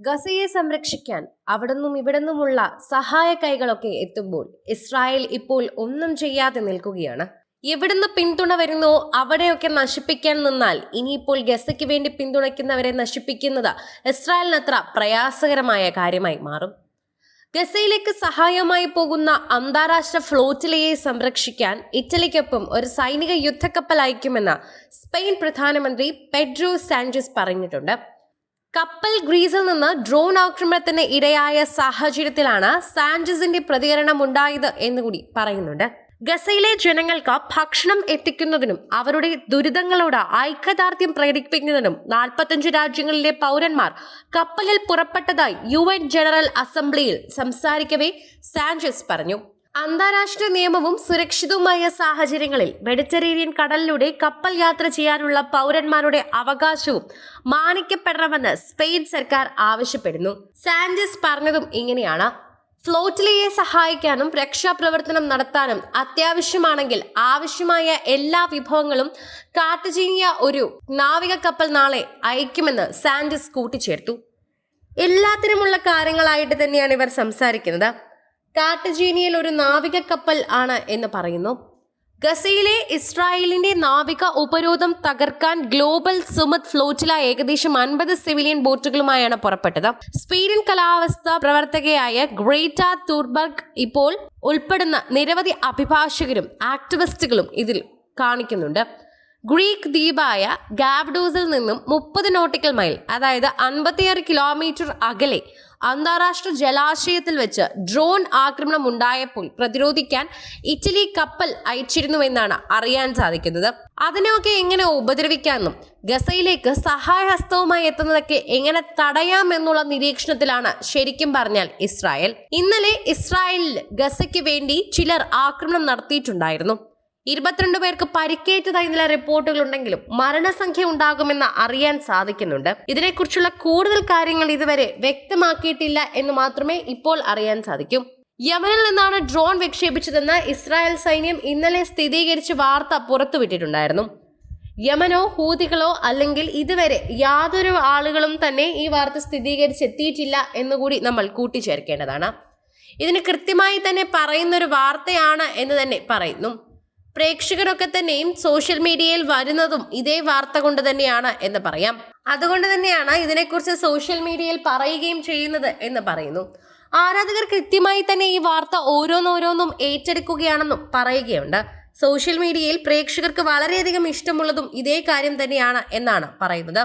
ഗസയെ സംരക്ഷിക്കാൻ അവിടുന്നും ഇവിടുന്നുമുള്ള സഹായ കൈകളൊക്കെ എത്തുമ്പോൾ ഇസ്രായേൽ ഇപ്പോൾ ഒന്നും ചെയ്യാതെ നിൽക്കുകയാണ്. എവിടുന്ന് പിന്തുണ വരുന്നോ അവിടെയൊക്കെ നശിപ്പിക്കാൻ നിന്നാൽ ഇനിയിപ്പോൾ ഗസയ്ക്ക് വേണ്ടി പിന്തുണയ്ക്കുന്നവരെ നശിപ്പിക്കുന്നത് ഇസ്രായേലിനത്ര പ്രയാസകരമായ കാര്യമായി മാറും. ഗസയിലേക്ക് സഹായമായി പോകുന്ന അന്താരാഷ്ട്ര ഫ്ലോറ്റിലയെ സംരക്ഷിക്കാൻ ഇറ്റലിക്കൊപ്പം ഒരു സൈനിക യുദ്ധക്കപ്പൽ അയക്കുമെന്ന് സ്പെയിൻ പ്രധാനമന്ത്രി പെഡ്രോ സാഞ്ചസ് പറഞ്ഞിട്ടുണ്ട്. കപ്പൽ ഗ്രീസിൽ നിന്ന് ഡ്രോൺ ആക്രമണത്തിന് ഇരയായ സാഹചര്യത്തിലാണ് സാഞ്ചസിന്റെ പ്രതികരണം ഉണ്ടായത് എന്നുകൂടി പറയുന്നുണ്ട്. ഗസയിലെ ജനങ്ങൾക്ക് ഭക്ഷണം എത്തിക്കുന്നതിനും അവരുടെ ദുരിതങ്ങളോട് ഐക്യദാർഢ്യം പ്രകടിപ്പിക്കുന്നതിനും നാൽപ്പത്തഞ്ച് രാജ്യങ്ങളിലെ പൗരന്മാർ കപ്പലിൽ പുറപ്പെട്ടതായി യു ജനറൽ അസംബ്ലിയിൽ സംസാരിക്കവേ സാഞ്ചസ് പറഞ്ഞു. അന്താരാഷ്ട്ര നിയമവും സുരക്ഷിതവുമായ സാഹചര്യങ്ങളിൽ മെഡിറ്ററേനിയൻ കടലിലൂടെ കപ്പൽ യാത്ര ചെയ്യാനുള്ള പൗരന്മാരുടെ അവകാശവും മാനിക്കപ്പെടണമെന്ന് സ്പെയിൻ സർക്കാർ ആവശ്യപ്പെടുന്നു. സാൻഡസ് പറഞ്ഞതും ഇങ്ങനെയാണ്. ഫ്ലോട്ടിലെയെ സഹായിക്കാനും രക്ഷാപ്രവർത്തനം നടത്താനും അത്യാവശ്യമാണെങ്കിൽ ആവശ്യമായ എല്ലാ വിഭവങ്ങളും കാട്ടുചീനിയ ഒരു നാവിക കപ്പൽ നാളെ അയക്കുമെന്ന് സാൻഡസ് കൂട്ടിച്ചേർത്തു. എല്ലാത്തിനുമുള്ള കാര്യങ്ങളായിട്ട് തന്നെയാണ് ഇവർ സംസാരിക്കുന്നത്. കാട്ടുചീനിയിൽ ഒരു നാവിക കപ്പൽ ആണ് എന്ന് പറയുന്നു. ഗസയിലെ ഇസ്രായേലിന്റെ നാവിക ഉപരോധം തകർക്കാൻ ഗ്ലോബൽ സുമത് ഫ്ലോറ്റില ഏകദേശം അൻപത് സിവിലിയൻ ബോട്ടുകളുമായാണ് പുറപ്പെട്ടത്. സ്പീഡിയൻ കാലാവസ്ഥ പ്രവർത്തകയായ ഗ്രേറ്റ തൂർബർഗ് ഇപ്പോൾ ഉൾപ്പെടുന്ന നിരവധി അഭിഭാഷകരും ആക്ടിവിസ്റ്റുകളും ഇതിൽ കാണിക്കുന്നുണ്ട്. ഗ്രീക്ക് ദ്വീപായ ഗാവ്ഡോസിൽ നിന്നും മുപ്പത് നോട്ടിക്കൽ മൈൽ അതായത് അൻപത്തിയാറ് കിലോമീറ്റർ അകലെ അന്താരാഷ്ട്ര ജലാശയത്തിൽ വെച്ച് ഡ്രോൺ ആക്രമണം ഉണ്ടായപ്പോൾ പ്രതിരോധിക്കാൻ ഇറ്റലി കപ്പൽ അയച്ചിരുന്നുവെന്നാണ് അറിയാൻ സാധിക്കുന്നത്. അതിനെയൊക്കെ എങ്ങനെ ഉപദ്രവിക്കാമെന്നും ഗസയിലേക്ക് സഹായഹസ്തവുമായി എത്തുന്നതൊക്കെ എങ്ങനെ തടയാമെന്നുള്ള നിരീക്ഷണത്തിലാണ് ശരിക്കും പറഞ്ഞാൽ ഇസ്രായേൽ. ഇന്നലെ ഇസ്രായേലിൽ ഗസയ്ക്ക് വേണ്ടി ചിലർ ആക്രമണം നടത്തിയിട്ടുണ്ടായിരുന്നു. ഇരുപത്തിരണ്ട് പേർക്ക് പരിക്കേറ്റതായി റിപ്പോർട്ടുകൾ ഉണ്ടെങ്കിലും മരണസംഖ്യ ഉണ്ടാകുമെന്ന് അറിയാൻ സാധിക്കുന്നുണ്ട്. ഇതിനെക്കുറിച്ചുള്ള കൂടുതൽ കാര്യങ്ങൾ ഇതുവരെ വ്യക്തമാക്കിയിട്ടില്ല എന്ന് മാത്രമേ ഇപ്പോൾ അറിയാൻ സാധിക്കൂ. യമനിൽ നിന്നാണ് ഡ്രോൺ വിക്ഷേപിച്ചതെന്ന് ഇസ്രായേൽ സൈന്യം ഇന്നലെ സ്ഥിരീകരിച്ച് വാർത്ത പുറത്തുവിട്ടിട്ടുണ്ടായിരുന്നു. യമനോ ഹൂതികളോ അല്ലെങ്കിൽ ഇതുവരെ യാതൊരു ആളുകളും തന്നെ ഈ വാർത്ത സ്ഥിരീകരിച്ചെത്തിയിട്ടില്ല എന്നുകൂടി നമ്മൾ കൂട്ടിച്ചേർക്കേണ്ടതാണ്. ഇതിന് കൃത്യമായി തന്നെ പറയുന്നൊരു വാർത്തയാണ് എന്ന് തന്നെ പറയുന്നു. പ്രേക്ഷകരൊക്കെ തന്നെയും സോഷ്യൽ മീഡിയയിൽ വരുന്നതും ഇതേ വാർത്ത കൊണ്ട് തന്നെയാണ് എന്ന് പറയാം. അതുകൊണ്ട് തന്നെയാണ് ഇതിനെക്കുറിച്ച് സോഷ്യൽ മീഡിയയിൽ പറയുകയും ചെയ്യുന്നത് എന്ന് പറയുന്നു. ആരാധകർ കൃത്യമായി തന്നെ ഈ വാർത്ത ഓരോന്നോരോന്നും ഏറ്റെടുക്കുകയാണെന്നും പറയുകയുണ്ട്. സോഷ്യൽ മീഡിയയിൽ പ്രേക്ഷകർക്ക് വളരെയധികം ഇഷ്ടമുള്ളതും ഇതേ കാര്യം തന്നെയാണ് എന്നാണ് പറയുന്നത്.